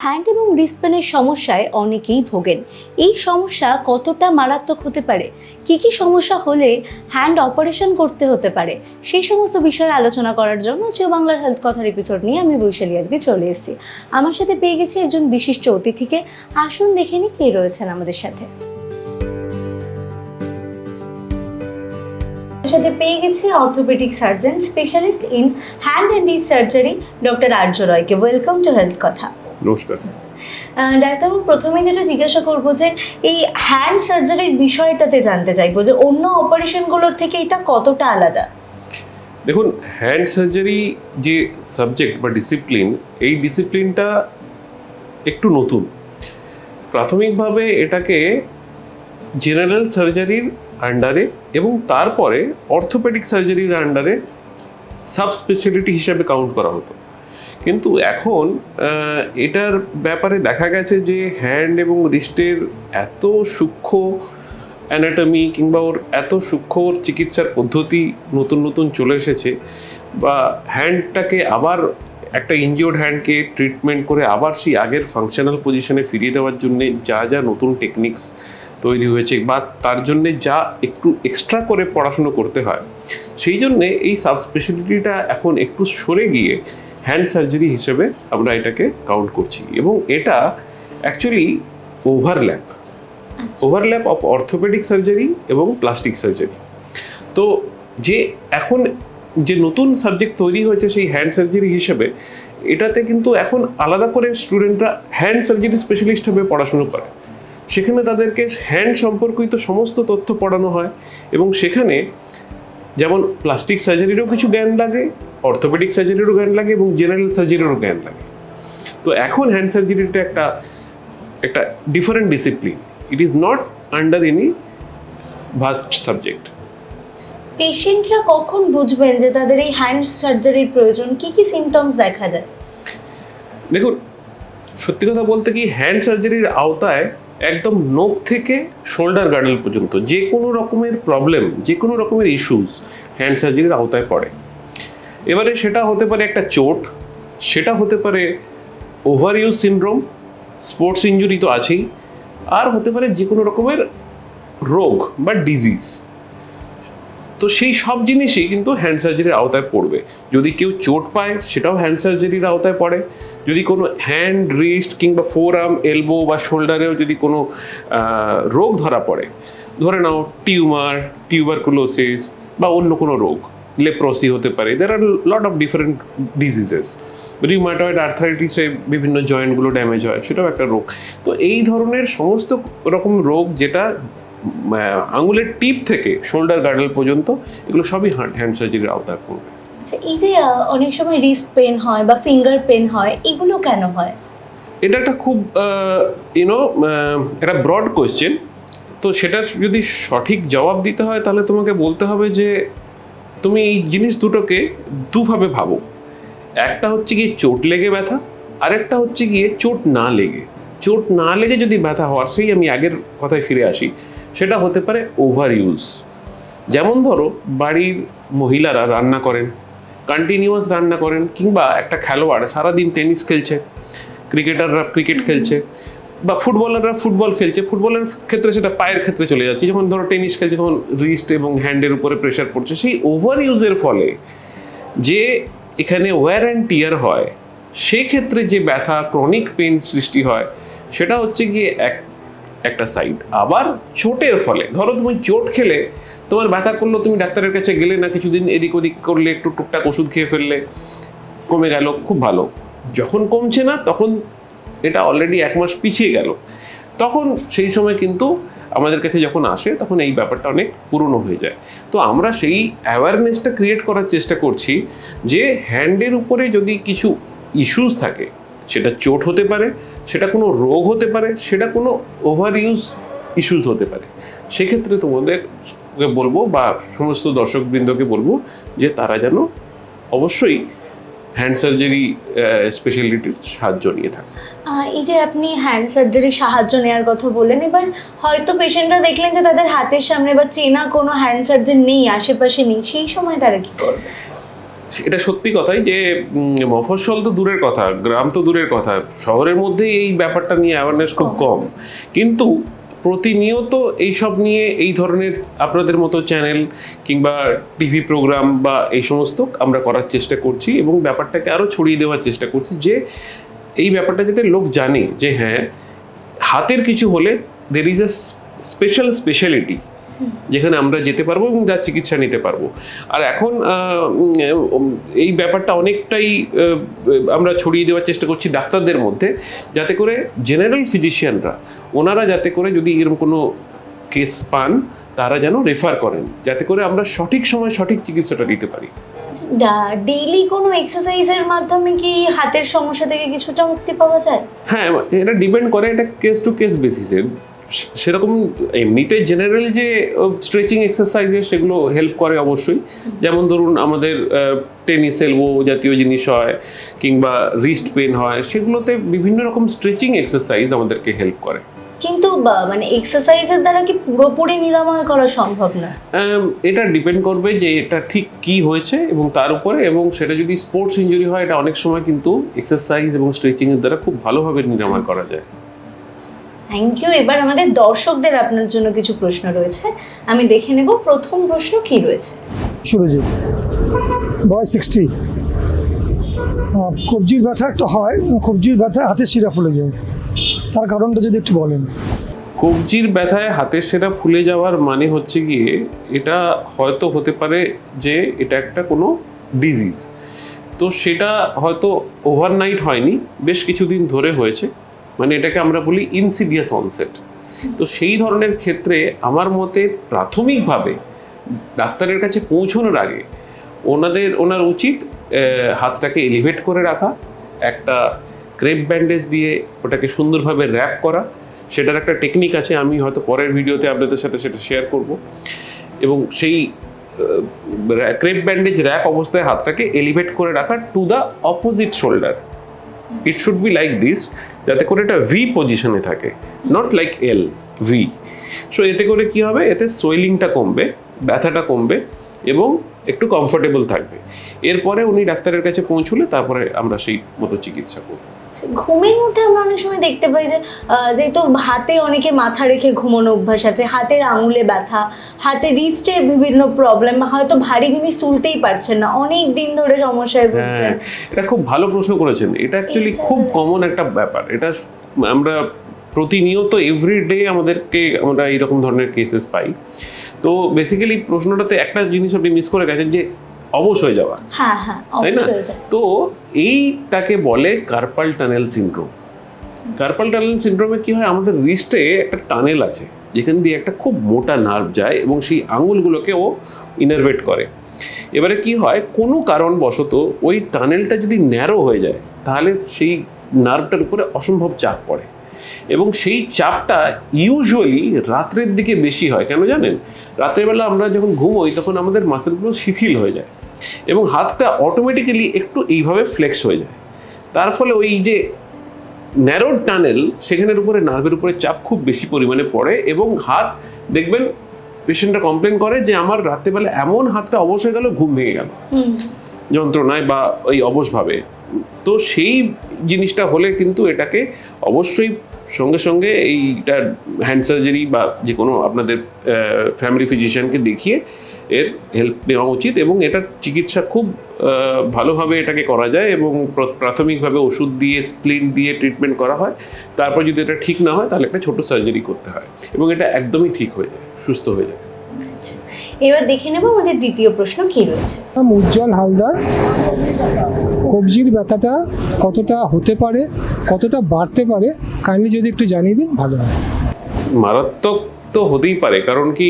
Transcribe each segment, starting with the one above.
Hand এবং ডিসপ্লেনের সমস্যায় অনেকেই ভোগেন। এই সমস্যা কতটা মারাত্মক হতে পারে? কি কি সমস্যা হলে হ্যান্ড অপারেশন করতে হতে পারে? সেই সমস্ত বিষয়ে আলোচনা করার জন্য জিও বাংলার হেলথ কথার এপিসোড নিয়ে আমি বৈশালী আজকে চলে এসেছি। আমার সাথে পেয়ে গেছি একজন বিশিষ্ট অতিথিকে। আসুন দেখে নিই কে রয়েছেন আমাদের সাথে। সাথে পেয়ে গেছি orthopaedic surgeon specialist in hand and dish surgery doctor Arya রয়কে ওয়েলকাম টু হেলথ কথা নমস্কার। ডাক্তারবাবু প্রথমে যেটা জিজ্ঞাসা করব যে এই হ্যান্ড সার্জারির বিষয়টাতে জানতে চাইব যে অন্য অপারেশনগুলোর থেকে এটা কতটা আলাদা? দেখুন হ্যান্ড সার্জারি যে সাবজেক্ট বা ডিসিপ্লিন এই ডিসিপ্লিনটা একটু নতুন। প্রাথমিকভাবে এটাকে জেনারেল সার্জারির আন্ডারে এবং তারপরে অর্থোপেডিক সার্জারির আন্ডারে সাব স্পেশালিটি হিসাবে কাউন্ট করা হতো। কিন্তু এখন এটার ব্যাপারে দেখা গেছে যে হ্যান্ড এবং রিস্টের এত সূক্ষ্ম অ্যানাটমি কিংবা ওর এত সূক্ষ্ম ওর চিকিৎসার পদ্ধতি নতুন নতুন চলে এসেছে, বা হ্যান্ডটাকে আবার একটা ইনজিওর্ড হ্যান্ডকে ট্রিটমেন্ট করে আবার সেই আগের ফাংশনাল পজিশনে ফিরিয়ে দেওয়ার জন্য যা যা নতুন টেকনিক্স তৈরি হয়েছে, বা তার জন্যে যা একটু এক্সট্রা করে পড়াশুনো করতে হয়, সেই জন্যে এই সাব স্পেশালিটিটা এখন একটু সরে গিয়ে হ্যান্ড সার্জারি হিসেবে আমরা এটাকে কাউন্ট করছি। এবং এটা actually overlap overlap of orthopaedic surgery এবং প্লাস্টিক সার্জারি তো যে এখন যে নতুন সাবজেক্ট তৈরি হয়েছে সেই হ্যান্ড সার্জারি হিসেবে এটাতে কিন্তু এখন আলাদা করে স্টুডেন্টরা হ্যান্ড সার্জারি স্পেশালিস্ট হবে পড়াশুনো করে। সেখানে তাদেরকে হ্যান্ড সম্পর্কিত সমস্ত তথ্য পড়ানো হয় এবং সেখানে যেমন প্লাস্টিক সার্জারিরও কিছু জ্ঞান লাগে অর্থোপেডিক সার্জারিরও জ্ঞান লাগে এবং জেনারেল সার্জারিরও জ্ঞান লাগে। তো এখন হ্যান্ড সার্জারিটা একটা একটা different discipline it is not under any vast subject পেশেন্টরা কখন বুঝবেন যে তাদের এই হ্যান্ড সার্জারির প্রয়োজন? কি কি সিমটমস দেখা যায়? দেখুন সত্যি কথা বলতে কি হ্যান্ড সার্জারির আওতায় একদম নোক থেকে শোল্ডার গার্ডেল পর্যন্ত, যে কোনো রকমের প্রবলেম যে কোনো রকমের ইস্যুস হ্যান্ড সার্জারির আওতায় পড়ে। এবারে সেটা হতে পারে একটা চোট, সেটা হতে পারে over use syndrome sports injury তো আছেই, আর হতে পারে যে কোনো রকমের রোগ বা ডিজিজ তো সেই সব জিনিসই কিন্তু হ্যান্ড সার্জারির আওতায় পড়বে। যদি কেউ চোট পায়, সেটাও হ্যান্ড সার্জারির আওতায় পড়ে। যদি কোনো হ্যান্ড রিস্ট কিংবা ফোর আর্ম এলবো বা শোল্ডারেও যদি কোনো রোগ ধরা পড়ে, ধরে নাও টিউমার টিউবারকুলোসিস বা অন্য কোনো রোগ লেপ্রসি হতে পারে there are lot of different diseases rheumatoid আর্থারাইটিসে বিভিন্ন জয়েন্টগুলো ড্যামেজ হয়, সেটাও একটা রোগ। তো এই ধরনের সমস্ত রকম রোগ যেটা আঙুলের টিপ থেকে শোল্ডার গার্ডেল পর্যন্ত, এগুলো সবই হ্যান্ড সার্জারির আওতায় পড়বে। আচ্ছা এই যে অনেক সময় রিস্ট পেন হয় বা ফিঙ্গার পেন হয়, এগুলো কেন হয়? এটা একটা খুব ইউনো একটা ব্রড কোয়েশ্চেন তো সেটার যদি সঠিক জবাব দিতে হয়, তাহলে তোমাকে বলতে হবে যে, তুমি এই জিনিস দুটোকে দুভাবে ভাবো। একটা হচ্ছে গিয়ে চোট লেগে ব্যথা, আরেকটা হচ্ছে গিয়ে চোট না লেগে। চোট না লেগে যদি ব্যথা হওয়ার, সেই আমি আগের কথায় ফিরে আসি, সেটা হতে পারে ওভার ইউজ যেমন ধরো, বাড়ির মহিলারা রান্না করেন কন্টিনিউয়াস রান্না করেন কিংবা একটা খেলোয়াড় সারাদিন টেনিস খেলছে ক্রিকেটাররা ক্রিকেট খেলছে বা ফুটবলাররা ফুটবল খেলছে ফুটবলের ক্ষেত্রে সেটা পায়ের ক্ষেত্রে চলে যাচ্ছে। যেমন ধরো টেনিস খেলছে তখন রিস্ট এবং হ্যান্ডের উপরে প্রেশার পড়ছে সেই ওভার ইউজের ফলে যে এখানে ওয়্যার অ্যান্ড টিয়ার হয় সেক্ষেত্রে যে ব্যথা ক্রনিক পেন সৃষ্টি হয় সেটা হচ্ছে গিয়ে এক একটা সাইড আবার চোটের ফলে ধরো তুমি চোট খেলে তোমার ব্যথা করল, তুমি ডাক্তারের কাছে গেলে না কিছুদিন এদিক ওদিক করলে, একটু টুকটাক ওষুধ খেয়ে ফেললে, কমে গেল, খুব ভালো। যখন কমছে না, তখন এটা অলরেডি এক মাস পিছিয়ে গেল। তখন সেই সময় কিন্তু আমাদের কাছে যখন আসে, তখন এই ব্যাপারটা অনেক পুরনো হয়ে যায়। তো আমরা সেই অ্যাওয়ারনেসটা ক্রিয়েট করার চেষ্টা করছি যে হ্যান্ডের উপরে যদি কিছু ইস্যুস থাকে, সেটা চোট হতে পারে, সেটা কোনো রোগ হতে পারে, সেটা কোনো ওভার ইউজ ইস্যুস হতে পারে। সেক্ষেত্রে তোমাদের বলব বা সমস্ত দর্শকবৃন্দকে বলব যে তারা যেন অবশ্যই হ্যান্ড সার্জারি স্পেশালিটির সাহায্য নিয়ে থাকে। এই যে আপনি হ্যান্ড সার্জারি সাহায্য নেওয়ার কথা বললেন এবার হয়তো পেশেন্টরা দেখলেন যে তাদের হাতের সামনে বা চেনা কোনো হ্যান্ড সার্জন নেই আশেপাশে নেই সেই সময় তারা কি করবে? এটা সত্যি কথাই যে মফস্বল তো দূরের কথা গ্রাম তো দূরের কথা শহরের মধ্যেই এই ব্যাপারটা নিয়ে অ্যাওয়ারনেস খুব কম। কিন্তু প্রতিনিয়ত এইসব নিয়ে এই ধরনের আপনাদের মতো চ্যানেল কিংবা টিভি প্রোগ্রাম বা এই সমস্ত আমরা করার চেষ্টা করছি এবং ব্যাপারটাকে আরও ছড়িয়ে দেওয়ার চেষ্টা করছি যে এই ব্যাপারটা যাতে লোক জানে যে হ্যাঁ হাতের কিছু হলে there is a special speciality যেখানে আমরা যেতে পারব এবং যার চিকিৎসা নিতে পারব। আর এখন এই ব্যাপারটা অনেকটাই আমরা ছড়িয়ে দেওয়ার চেষ্টা করছি ডাক্তারদের মধ্যে যাতে করে জেনারেল ফিজিশিয়ানরা ওনারা যাতে করে যদি এরকম কোনো কেস পান তারা যেন রেফার করেন যাতে করে আমরা সঠিক সময় সঠিক চিকিৎসাটা দিতে পারি। ডেইলি কোনো এক্সারসাইজের মাধ্যমে কি হাতের সমস্যা থেকে কিছুটা মুক্তি পাওয়া যায়? হ্যাঁ এটা ডিপেন্ড করে এটা কেস টু কেস বেসিসে। সেরকম এমনিতে জেনারেল যে স্ট্রেচিং এক্সারসাইজের সেগুলো হেল্প করে অবশ্যই। যেমন ধরুন আমাদের টেনিস এলবো জাতীয় জিনিস হয় কিংবা রিস্ট পেন হয় সেগুলোতে বিভিন্ন রকম স্ট্রেচিং এক্সারসাইজ আমাদেরকে হেল্প করে। কিন্তু মানে এক্সারসাইজের দ্বারা কি পুরোপুরি নিরাময় করা সম্ভব না? এটা ডিপেন্ড করবে যে এটা ঠিক কি হয়েছে এবং তার উপরে এবং সেটা যদি স্পোর্টস ইঞ্জুরি হয় এটা অনেক সময় কিন্তু এক্সারসাইজ এবং স্ট্রেচিং এর দ্বারা খুব ভালোভাবে নিরাময় করা যায়। থ্যাংক ইউ এবার আমাদের দর্শকদের আপনার জন্য কিছু প্রশ্ন রয়েছে। আমি দেখে নেব প্রথম প্রশ্ন কি রয়েছে। সুরজিৎ বয়স সিক্সটি কবজির ব্যথা একটা হয় কবজির ব্যথা হাতের শিরা ফুলে যায়। তার কারণটা যদি একটু বলেন। কবজির ব্যথায় হাতের সেটা ফুলে যাওয়ার মানে হচ্ছে গিয়ে এটা হয়তো হতে পারে যে এটা একটা কোনো ডিজিজ তো সেটা হয়তো ওভারনাইট হয়নি বেশ কিছুদিন ধরে হয়েছে। মানে এটাকে আমরা বলি ইনসিডিয়াস অনসেট তো সেই ধরনের ক্ষেত্রে আমার মতে প্রাথমিকভাবে ডাক্তারের কাছে পৌঁছানোর আগে ওনাদের, ওনার উচিত হাতটাকে এলিভেট করে রাখা, একটা ক্রেপ ব্যান্ডেজ দিয়ে ওটাকে সুন্দরভাবে র্যাপ করা। সেটার একটা টেকনিক আছে, আমি হয়তো পরের ভিডিওতে আপনাদের সাথে সেটা শেয়ার করব। এবং সেই ক্রেপ ব্যান্ডেজ র্যাপ অবস্থায় হাতটাকে এলিভেট করে রাখা to the opposite shoulder it should be like this যাতে করে এটা ভি পজিশনে থাকে not like L V so এতে করে কি হবে? এতে সোয়েলিংটা কমবে, ব্যথাটা কমবে এবং একটু কমফোর্টেবল থাকবে। এরপরে উনি ডাক্তারের কাছে পৌঁছলে তারপরে আমরা সেই মতো চিকিৎসা করব। ঘুমের মধ্যে আমরা অনেক সময় দেখতে পাই যে যেহেতু হাতে অনেকে মাথা রেখে ঘুমানো অভ্যাস আছে হাতের আঙুলে ব্যথা হাতে রিস্টে বিভিন্ন প্রবলেম হয়তো ভারী জিনিস তুলতেই পারছেন না অনেক দিন ধরে সমস্যায় ভুগছেন। হ্যাঁ এটা খুব ভালো প্রশ্ন করেছেন। এটা অ্যাকচুয়ালি খুব কমন একটা ব্যাপার। এটা আমরা প্রতিনিয়ত এভরিডে আমাদেরকে আমরা এইরকম ধরনের কেসেস পাই। তো বেসিক্যালি প্রশ্নটাতে একটা জিনিস আপনি মিস করে গেছেন যে অবশ হয়ে যাওয়া। হ্যাঁ হ্যাঁ তাই না? তো এইটাকে বলে carpal tunnel syndrome carpal tunnel সিনড্রোমে কি হয়? আমাদের রিস্টে একটা টানেল আছে যেখান দিয়ে একটা খুব মোটা নার্ভ যায় এবং সেই আঙুলগুলোকে ও ইনারভেট করে। এবারে কি হয়? কোনো কারণবশত ওই টানেলটা যদি ন্যারো হয়ে যায় তাহলে সেই নার্ভটার উপরে অসম্ভব চাপ পড়ে। এবং সেই চাপটা ইউজুয়ালি রাত্রের দিকে বেশি হয়। কেন জানেন? রাত্রেবেলা আমরা যখন ঘুমোই তখন আমাদের মাসেলগুলো শিথিল হয়ে যায়। এবং হাতটা অটোমেটিক্যালি একটু এইভাবে ফ্লেক্স হয়ে যায়। তার ফলে ওই যে ন্যারোড টানেল সেখানের উপরে নার্ভের উপরে চাপ খুব বেশি পরিমাণে পড়ে এবং হাত দেখবেন পেশেন্টরা কমপ্লেন করে যে আমার রাত্রেবেলা এমন হাতটা অবশ হয়ে গেল ঘুম ভেঙে গেল। যন্ত্রণায় বা ওই অবশভাবে। তো সেই জিনিসটা হলে কিন্তু এটাকে অবশ্যই সঙ্গে সঙ্গে এইটা হ্যান্ড সার্জারি বা যে কোনো আপনাদের ফ্যামিলি ফিজিশিয়ানকে দেখিয়ে এর হেল্প নেওয়া উচিত এবং এটার চিকিৎসা খুব ভালোভাবে এটাকে করা যায় এবং প্রাথমিকভাবে ওষুধ দিয়ে স্প্লিন দিয়ে ট্রিটমেন্ট করা হয়। তারপর যদি এটা ঠিক না হয় তাহলে একটা ছোট সার্জারি করতে হয় এবং এটা একদমই ঠিক হয়ে যায় সুস্থ হয়ে যায়। আচ্ছা এবার দেখে নেব আমাদের দ্বিতীয় প্রশ্ন কি রয়েছে? উজ্জ্বল হালদার কবজির ব্যথাটা কতটা হতে পারে কতটা বাড়তে পারে কাইন্ডলি যদি একটু জানিয়ে দিন ভালো হয়। মারাত্মক তো হতেই পারে, কারণ কি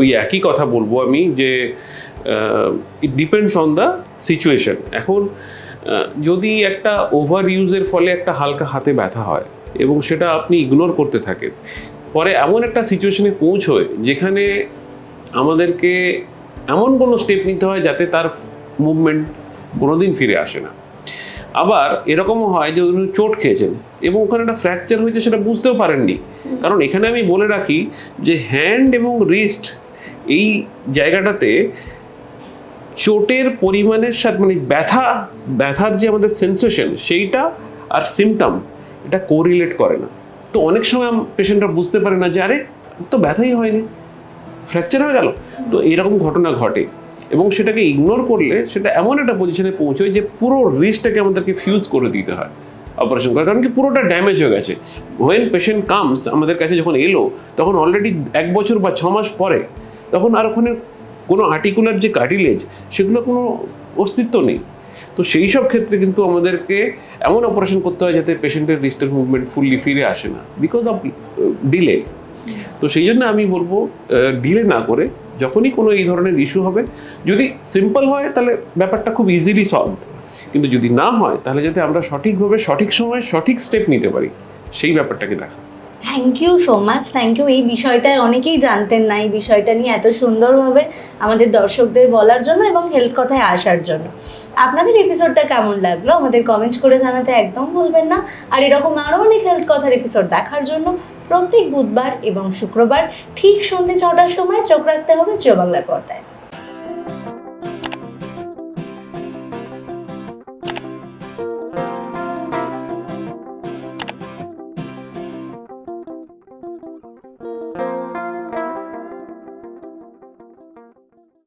ওই একই কথা বলব আমি যে it depends on the situation এখন যদি একটা ওভার ইউজের ফলে একটা হালকা হাতে ব্যথা হয় এবং সেটা আপনি ইগনোর করতে থাকেন, পরে এমন একটা সিচুয়েশনে পৌঁছয় যেখানে আমাদেরকে এমন কোনো স্টেপ নিতে হয় যাতে তার মুভমেন্ট কোনোদিন ফিরে আসে না। আবার এরকমও হয় যে উনি চোট খেয়েছেন এবং ওখানে একটা ফ্র্যাকচার হয়েছে সেটা বুঝতেও পারেননি। কারণ এখানে আমি বলে রাখি যে হ্যান্ড এবং রিস্ট এই জায়গাটাতে চোটের পরিমাণের সাথে মানে ব্যথা, ব্যথার যে আমাদের সেন্সেশন সেইটা আর সিমটম এটা কোরিলেট করে না। তো অনেক সময় পেশেন্টরা বুঝতে পারে না যে আরে, তো ব্যথাই হয়নি ফ্র্যাকচার হয়ে গেল। তো এরকম ঘটনা ঘটে। এবং সেটাকে ইগনোর করলে সেটা এমন একটা পজিশনে পৌঁছয় যে পুরো রিস্কটাকে আমাদেরকে ফিউজ করে দিতে হয় অপারেশন করার। কারণ কি পুরোটা ড্যামেজ হয়ে গেছে। ওয়েন পেশেন্ট কামস আমাদের কাছে যখন এলো, তখন অলরেডি এক বছর বা ছ মাস পরে, তখন আর ওখানে কোনো আর্টিকুলার যে কার্টিলেজ সেগুলো কোনো অস্তিত্ব নেই। তো সেই সব ক্ষেত্রে কিন্তু আমাদেরকে এমন অপারেশন করতে হয় যাতে পেশেন্টের রিস্টের মুভমেন্ট ফুললি ফিরে আসে না। বিকজ অফ ডিলে তো সেই জন্য আমি বলব ডিলে না করে যখনই কোনো এই ধরনের ইস্যু হবে, যদি সিম্পল হয় তাহলে ব্যাপারটা খুব ইজিলি সলভ কিন্তু যদি না হয়, তাহলে যাতে আমরা সঠিকভাবে, সঠিক সময়ে সঠিক স্টেপ নিতে পারি, সেই ব্যাপারটাকে দেখা। Thank you so much thank you এই বিষয়টা অনেকেই জানতেন না, এই বিষয়টা নিয়ে এত সুন্দরভাবে আমাদের দর্শকদের বলার জন্য এবং হেলথ কথায় আসার জন্য। আপনাদের এপিসোডটা কেমন লাগল? আমাদের কমেন্ট করে জানাতে একদম ভুলবেন না। আর এরকম আরও অনেক হেলথ কথার এপিসোড দেখার জন্য প্রত্যেক বুধবার এবং শুক্রবার ঠিক সন্ধ্যে ছটার সময় চোখ রাখতে হবে জিও বাংলার পর্দায়।